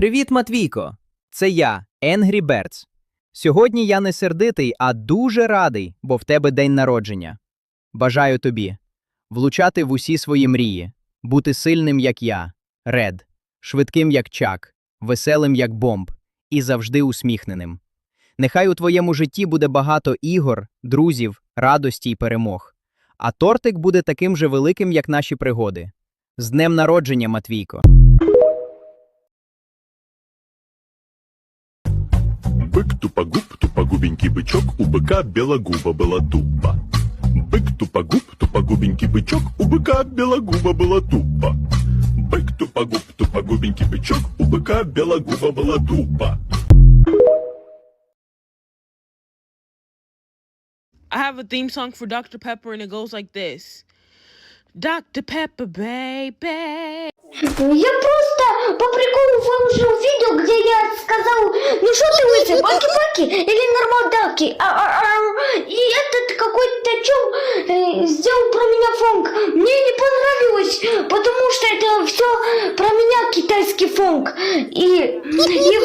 Привіт, Матвійко! Це я, Енгрі Берц. Сьогодні я не сердитий, а дуже радий, бо в тебе день народження. Бажаю тобі влучати в усі свої мрії, бути сильним, як я, Ред, швидким, як Чак, веселим, як бомб, і завжди усміхненим. Нехай у твоєму житті буде багато ігор, друзів, радості й перемог. А тортик буде таким же великим, як наші пригоди. З днем народження, Матвійко! Бык тупогуб, тупогубенький бычок, у быка белогуба была тупа. Бык тупогуб, тупогубенький бычок, у быка белогуба была тупа. Бык тупогуб, тупогубенький бычок, у быка белогуба была тупа. I have a theme song for Dr. Pepper and it goes like this. Dr. Pepper, baby. Я просто по приколу выложил видео, ты лысый, паки-паки или нормалдаки? А, а, а, и этот какой-то чел э, сделал про меня фонг. Мне не понравилось, потому что это все про меня китайский фонг. И, и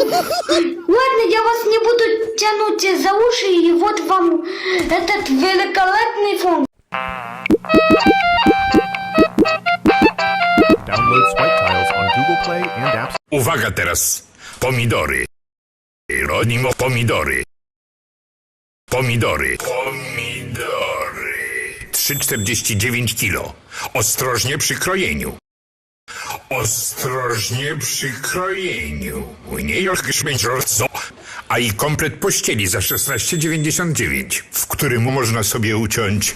ладно, я вас не буду тянуть за уши, и вот вам этот великолепный фонг. Uwaga teraz! Pomidory. Rodnimo pomidory. Pomidory. Pomidory. 3,49 kilo. Ostrożnie przy krojeniu. Ostrożnie przy krojeniu. Nie so. A i komplet pościeli za 16,99, w którym można sobie uciąć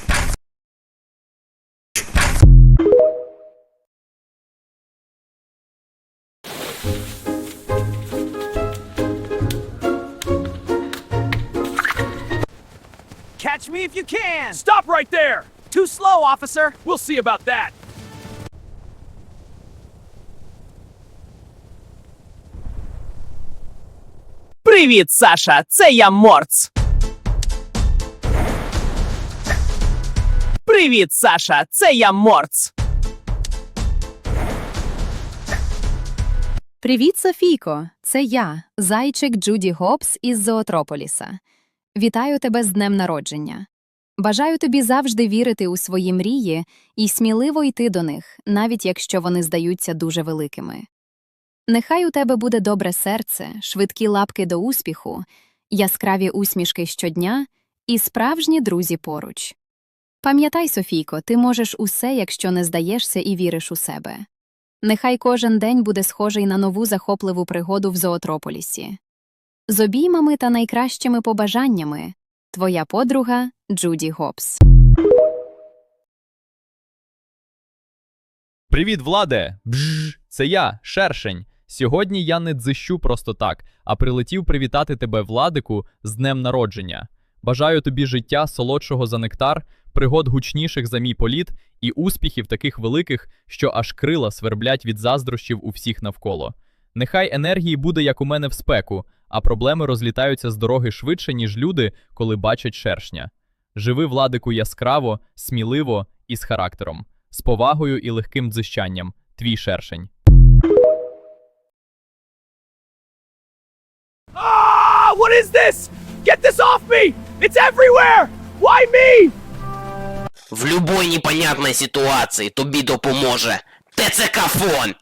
Catch me if you can! Stop right there! Too slow, officer! We'll see about that! Привіт, Саша! Це я Морц! Привіт, Саша! Це я Морц! Привіт, Софійко! Це я, зайчик Джуді Гобс із Зоотрополіса. Вітаю тебе з днем народження. Бажаю тобі завжди вірити у свої мрії і сміливо йти до них, навіть якщо вони здаються дуже великими. Нехай у тебе буде добре серце, швидкі лапки до успіху, яскраві усмішки щодня і справжні друзі поруч. Пам'ятай, Софійко, ти можеш усе, якщо не здаєшся і віриш у себе. Нехай кожен день буде схожий на нову захопливу пригоду в зоотрополісі. З обіймами та найкращими побажаннями твоя подруга Джуді Гобс. Привіт, Владе! Бжж, це я, Шершень. Сьогодні я не дзищу просто так, а прилетів привітати тебе, Владику, з днем народження. Бажаю тобі життя солодшого за нектар, пригод гучніших за мій політ і успіхів таких великих, що аж крила сверблять від заздрощів у всіх навколо. Нехай енергії буде, як у мене в спеку, а проблеми розлітаються з дороги швидше, ніж люди, коли бачать шершня. Живи, Владику, яскраво, сміливо і з характером, з повагою і легким дзищанням. Твій шершень. Ah! What is this? Get this off me! It's everywhere! Why me? В любой непонятной ситуації тобі допоможе ТЦК-фон.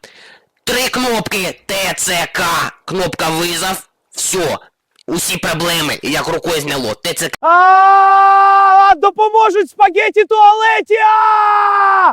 Три кнопки ТЦК. Кнопка визов. Все. Усі проблеми, як рукою зняло. ТЦК. А, допоможуть спагеті туалеті! А!